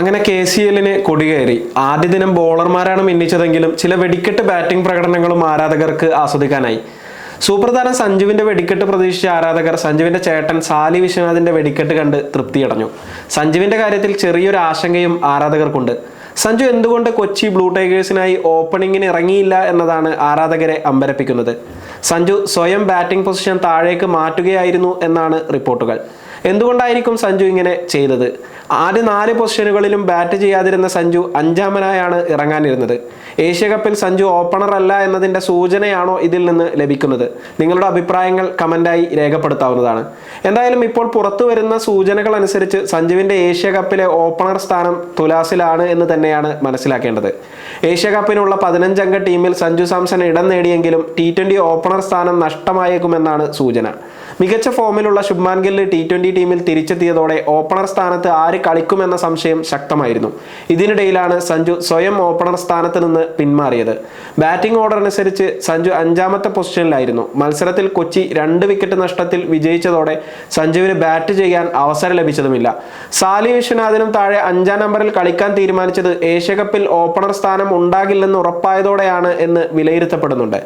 അങ്ങനെ K C എല്ലിന് കൊടികയറി. ആദ്യ ദിനം ബോളർമാരാണ് മിന്നിച്ചതെങ്കിലും ചില വെടിക്കെട്ട് ബാറ്റിംഗ് പ്രകടനങ്ങളും ആരാധകർക്ക് ആസ്വദിക്കാനായി. സൂപ്രധാനം സഞ്ജുവിന്റെ വെടിക്കെട്ട് പ്രതീക്ഷിച്ച ആരാധകർ സഞ്ജുവിന്റെ ചേട്ടൻ സാലി വിശ്വനാഥിന്റെ വെടിക്കെട്ട് കണ്ട് തൃപ്തിയടഞ്ഞു. സഞ്ജുവിന്റെ കാര്യത്തിൽ ചെറിയൊരു ആശങ്കയും ആരാധകർക്കുണ്ട്. സഞ്ജു എന്തുകൊണ്ട് കൊച്ചി ബ്ലൂ ടൈഗേഴ്സിനായി ഓപ്പണിങ്ങിന് ഇറങ്ങിയില്ല എന്നതാണ് ആരാധകരെ അമ്പരപ്പിക്കുന്നത്. സഞ്ജു സ്വയം ബാറ്റിംഗ് പൊസിഷൻ താഴേക്ക് മാറ്റുകയായിരുന്നു എന്നാണ് റിപ്പോർട്ടുകൾ. എന്തുകൊണ്ടായിരിക്കും സഞ്ജു ഇങ്ങനെ ചെയ്തത്? ആദ്യ നാല് പൊസിഷനുകളിലും ബാറ്റ് ചെയ്യാതിരുന്ന സഞ്ജു അഞ്ചാമനായാണ് ഇറങ്ങാനിരുന്നത്. ഏഷ്യ കപ്പിൽ സഞ്ജു ഓപ്പണർ അല്ല എന്നതിന്റെ സൂചനയാണോ ഇതിൽ നിന്ന് ലഭിക്കുന്നത്? നിങ്ങളുടെ അഭിപ്രായങ്ങൾ കമന്റായി രേഖപ്പെടുത്താവുന്നതാണ്. എന്തായാലും ഇപ്പോൾ പുറത്തു വരുന്ന സൂചനകൾ അനുസരിച്ച് സഞ്ജുവിന്റെ ഏഷ്യ കപ്പിലെ ഓപ്പണർ സ്ഥാനം തുലാസിലാണ് എന്ന് തന്നെയാണ് മനസ്സിലാക്കേണ്ടത്. ഏഷ്യ കപ്പിനുള്ള പതിനഞ്ചംഗ ടീമിൽ സഞ്ജു സാംസൺ ഇടം നേടിയെങ്കിലും ടി ട്വന്റി ഓപ്പണർ സ്ഥാനം നഷ്ടമായേക്കുമെന്നാണ് സൂചന. മികച്ച ഫോമിലുള്ള ശുഭ്മാൻ ഗില്ല് ടി ട്വന്റി ടീമിൽ തിരിച്ചെത്തിയതോടെ ഓപ്പണർ സ്ഥാനത്ത് ആര് കളിക്കുമെന്ന സംശയം ശക്തമായിരുന്നു. ഇതിനിടയിലാണ് സഞ്ജു സ്വയം ഓപ്പണർ സ്ഥാനത്ത് നിന്ന് പിന്മാറിയത്. ബാറ്റിംഗ് ഓർഡർ അനുസരിച്ച് സഞ്ജു അഞ്ചാമത്തെ പൊസിഷനിലായിരുന്നു. മത്സരത്തിൽ കൊച്ചി രണ്ട് വിക്കറ്റ് നഷ്ടത്തിൽ വിജയിച്ചതോടെ സഞ്ജുവിന് ബാറ്റ് ചെയ്യാൻ അവസരം ലഭിച്ചതുമില്ല. സാലി വിശ്വനാഥിനും താഴെ അഞ്ചാം നമ്പറിൽ കളിക്കാൻ തീരുമാനിച്ചത് ഏഷ്യകപ്പിൽ ഓപ്പണർ സ്ഥാനം ഉണ്ടാകില്ലെന്ന് ഉറപ്പായതോടെയാണ് എന്ന് വിലയിരുത്തപ്പെടുന്നുണ്ട്.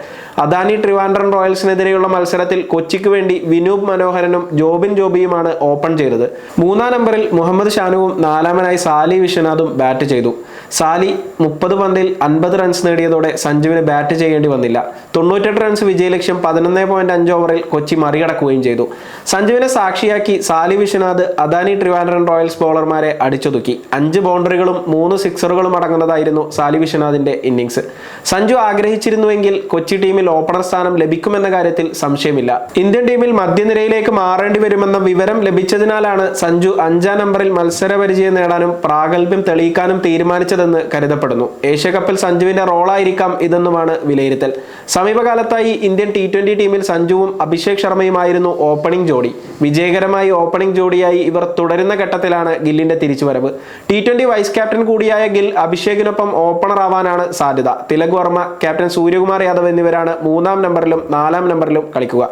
അദാനി ട്രിവാൻഡ്രം റോയൽസിനെതിരെയുള്ള മത്സരത്തിൽ കൊച്ചിക്ക് വേണ്ടി വിനൂപ് മനോഹരനും ജോബിൻ ജോബിയുമാണ് ഓപ്പൺ ചെയ്തത്. മൂന്നാം നമ്പറിൽ മുഹമ്മദ് ഷാനുവും നാലാമനായി സാലി വിശ്വനാഥും ബാറ്റ് ചെയ്തു. സാലി മുപ്പത് പന്തിൽ അൻപത് റൺസ് നേടിയതോടെ സഞ്ജുവിന് ബാറ്റ് ചെയ്യേണ്ടി വന്നില്ല. തൊണ്ണൂറ്റെട്ട് റൺസ് വിജയലക്ഷ്യം പതിനൊന്ന് പോയിന്റ് അഞ്ച് ഓവറിൽ കൊച്ചി മറികടക്കുകയും ചെയ്തു. സഞ്ജുവിനെ സാക്ഷിയാക്കി സാലി വിശ്വനാഥ് അദാനി ട്രിവാൻഡ്രം റോയൽസ് ബോളർമാരെ അടിച്ചൊതുക്കി. അഞ്ച് ബൗണ്ടറികളും മൂന്ന് സിക്സറുകളും അടങ്ങുന്നതായിരുന്നു സാലി വിശ്വനാഥിന്റെ ഇന്നിംഗ്സ് സഞ്ജു ആഗ്രഹിച്ചിരുന്നുവെങ്കിൽ കൊച്ചി ടീമിൽ ഓപ്പണർ സ്ഥാനം ലഭിക്കുമെന്ന കാര്യത്തിൽ സംശയമില്ല. ഇന്ത്യൻ ടീമിൽ മധ്യനിരയിലേക്ക് മാറേണ്ടി വരുമെന്ന വിവരം ലഭിച്ചതിനാലാണ് സഞ്ജു അഞ്ചാം നമ്പറിൽ മത്സരപരിചയം നേടാനും പ്രാഗൽഭ്യം തെളിയിക്കാനും തീരുമാനിച്ചതെന്ന് കരുതപ്പെടുന്നു. ഏഷ്യ കപ്പിൽ സഞ്ജുവിന്റെ റോളായിരിക്കാം ഇതെന്നുമാണ് വിലയിരുത്തൽ. സമീപകാലത്തായി ഇന്ത്യൻ ടി ട്വന്റി ടീമിൽ സഞ്ജുവും അഭിഷേക് ശർമ്മയുമായിരുന്നു ഓപ്പണിംഗ് ജോഡി. വിജയകരമായി ഓപ്പണിംഗ് ജോഡിയായി ഇവർ തുടരുന്ന ഘട്ടത്തിലാണ് ഗില്ലിന്റെ തിരിച്ചുവരവ്. ടി ട്വന്റി വൈസ് ക്യാപ്റ്റൻ കൂടിയായ ഗിൽ അഭിഷേകിനൊപ്പം ഓപ്പണർ ആവാനാണ് സാധ്യത. തിലക് വർമ്മ ക്യാപ്റ്റൻ സൂര്യകുമാർ യാദവ് എന്നിവരാണ് മൂന്നാം നമ്പറിലും നാലാം നമ്പറിലും കളിക്കുക.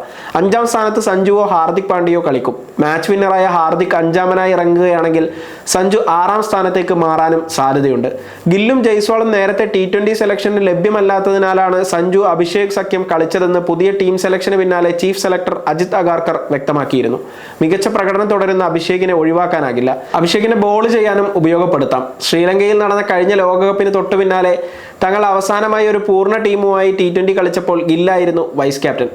അഞ്ചാം സ്ഥാനത്ത് സഞ്ജുവോ ഹാർദിക് പാണ്ഡ്യയോ കളിക്കും. മാച്ച് വിന്നറായ ഹാർദിക് അഞ്ചാമനായി ഇറങ്ങുകയാണെങ്കിൽ സഞ്ജു ആറാം സ്ഥാനത്തേക്ക് മാറാനും സാധ്യതയുണ്ട്. ഗില്ലും ജയ്സ്വാളും നേരത്തെ ടി ട്വന്റി സെലക്ഷന് ലഭ്യമല്ലാത്തതിനാലാണ് സഞ്ജു അഭിഷേക് സഖ്യം കളിച്ചതെന്ന് പുതിയ ടീം സെലക്ഷന് പിന്നാലെ ചീഫ് സെലക്ടർ അജിത് അഗാർക്കർ വ്യക്തമാക്കിയിരുന്നു. മികച്ച പ്രകടനം തുടരുന്ന അഭിഷേകിനെ ഒഴിവാക്കാനാകില്ല. അഭിഷേകിനെ ബോൾ ചെയ്യാനും ഉപയോഗപ്പെടുത്താം. ശ്രീലങ്കയിൽ നടന്ന കഴിഞ്ഞ ലോകകപ്പിന് തൊട്ടു പിന്നാലെ തങ്ങൾ അവസാനമായി ഒരു പൂർണ ടീമുമായി ടി കളിച്ചപ്പോൾ ഗില്ലായിരുന്നു വൈസ് ക്യാപ്റ്റൻ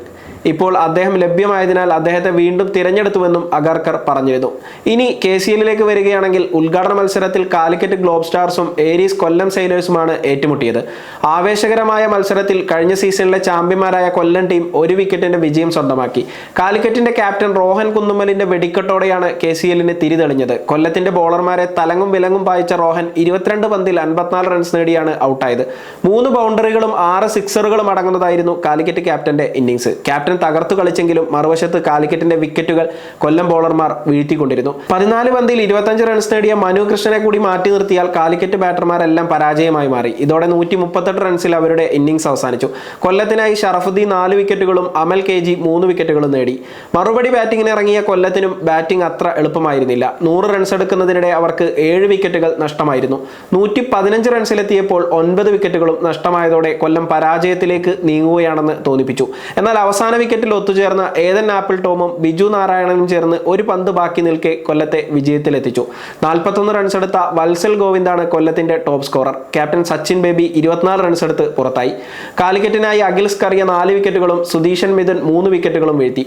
ഇപ്പോൾ അദ്ദേഹം ലഭ്യമായതിനാൽ അദ്ദേഹത്തെ വീണ്ടും തിരഞ്ഞെടുത്തുവെന്നും അഗർക്കർ പറഞ്ഞിരുന്നു. ഇനി കെ സി എല്ലിലേക്ക് വരികയാണെങ്കിൽ ഉദ്ഘാടന മത്സരത്തിൽ കാലിക്കറ്റ് ഗ്ലോബ് സ്റ്റാർസും ഏരീസ് കൊല്ലം സെയിലേഴ്സുമാണ് ഏറ്റുമുട്ടിയത്. ആവേശകരമായ മത്സരത്തിൽ കഴിഞ്ഞ സീസണിലെ ചാമ്പ്യന്മാരായ കൊല്ലം ടീം ഒരു വിക്കറ്റിന്റെ വിജയം സ്വന്തമാക്കി. കാലിക്കറ്റിന്റെ ക്യാപ്റ്റൻ റോഹൻ കുന്നുമലിന്റെ വെടിക്കെട്ടോടെയാണ് കെ സി എല്ലിന് തിരിതെളിഞ്ഞത്. കൊല്ലത്തിന്റെ ബോളർമാരെ തലങ്ങും വിലങ്ങും പായിച്ച റോഹൻ ഇരുപത്തിരണ്ട് പന്തിൽ അൻപത്തിനാല് റൺസ് നേടിയാണ് ഔട്ടായത്. മൂന്ന് ബൗണ്ടറികളും ആറ് സിക്സറുകളും അടങ്ങുന്നതായിരുന്നു കാലിക്കറ്റ് ക്യാപ്റ്റന്റെ ഇന്നിംഗ്സ്. ക്യാപ്റ്റൻ തകർത്തു കളിച്ചെങ്കിലും മറുവശത്ത് കാലിക്കറ്റിന്റെ വിക്കറ്റുകൾ കൊല്ലം ബോളർമാർ വീഴ്ത്തിക്കൊണ്ടിരുന്നു. പതിനാല് പന്തിൽ ഇരുപത്തഞ്ച് റൺസ് നേടിയ മനു കൃഷ്ണനെ കൂടി മാറ്റി നിർത്തിയാൽ കാലിക്കറ്റ് ബാറ്റർമാരെല്ലാം പരാജയമായി മാറി. ഇതോടെ നൂറ്റി മുപ്പത്തെട്ട് റൺസിൽ അവരുടെ ഇന്നിംഗ്സ് അവസാനിച്ചു. കൊല്ലത്തിനായി ഷറഫുദ്ദീൻ നാല് വിക്കറ്റുകളും അമൽ കെ ജി മൂന്ന് വിക്കറ്റുകളും നേടി. മറുപടി ബാറ്റിംഗിന് ഇറങ്ങിയ കൊല്ലത്തിനും ബാറ്റിംഗ് അത്ര എളുപ്പമായിരുന്നില്ല. നൂറ് റൺസ് എടുക്കുന്നതിനിടെ അവർക്ക് ഏഴ് വിക്കറ്റുകൾ നഷ്ടമായിരുന്നു. നൂറ്റി പതിനഞ്ച് റൺസിലെത്തിയപ്പോൾ ഒൻപത് വിക്കറ്റുകളും നഷ്ടമായതോടെ കൊല്ലം പരാജയത്തിലേക്ക് നീങ്ങുകയാണെന്ന് തോന്നിപ്പിച്ചു. എന്നാൽ അവസാന വിക്കറ്റിൽ ഒത്തുചേർന്ന ഏതൻ ആപ്പിൾ ടോമും ബിജു നാരായണനും ചേർന്ന് ഒരു പന്ത് ബാക്കി നിൽക്കെ കൊല്ലത്തെ വിജയത്തിലെത്തിച്ചു. നാൽപ്പത്തൊന്ന് റൺസ് എടുത്ത വത്സൽ ഗോവിന്ദാണ് കൊല്ലത്തിന്റെ top scorer captain Sachin Baby ഇരുപത്തിനാല് റൺസ് എടുത്ത് പുറത്തായി. കാലിക്കറ്റിനായി അഖിൽസ് കറിയ നാല് വിക്കറ്റുകളും സുധീഷൻ മിഥുൻ മൂന്ന് വിക്കറ്റുകളും വീഴ്ത്തി.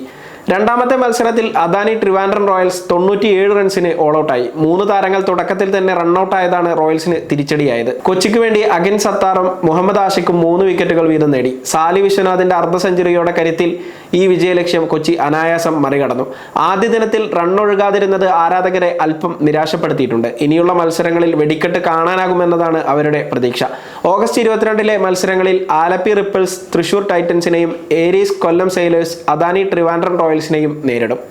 രണ്ടാമത്തെ മത്സരത്തിൽ അദാനി ട്രിവാൻഡ്രം റോയൽസ് തൊണ്ണൂറ്റിയേഴ് റൺസിന് ഓൾ ഔട്ടായി മൂന്ന് താരങ്ങൾ തുടക്കത്തിൽ തന്നെ റൺഔട്ട് ആയതാണ് റോയൽസിന് തിരിച്ചടിയായത്. കൊച്ചിക്ക് വേണ്ടി അഗിൻ സത്താറും മുഹമ്മദ് ആഷിക്കും മൂന്ന് വിക്കറ്റുകൾ വീതം നേടി. സാലി വിശ്വനാഥിന്റെ അർദ്ധ സെഞ്ചുറിയുടെ കരുത്തിൽ ഈ വിജയലക്ഷ്യം കൊച്ചി അനായാസം മറികടന്നു. ആദ്യ ദിനത്തിൽ റണ്ണൊഴുകാതിരുന്നത് ആരാധകരെ അല്പം നിരാശപ്പെടുത്തിയിട്ടുണ്ട്. ഇനിയുള്ള മത്സരങ്ങളിൽ വെടിക്കെട്ട് കാണാനാകുമെന്നതാണ് അവരുടെ പ്രതീക്ഷ. ഓഗസ്റ്റ് ഇരുപത്തിരണ്ടിലെ മത്സരങ്ങളിൽ ആലപ്പി റിപ്പിൾസ് തൃശൂർ ടൈറ്റൻസിനെയും ഏരീസ് കൊല്ലം സെയിലേഴ്സ് അദാനി ട്രിവാൻഡ്രം റോയൽസിനെയും നേരിടും.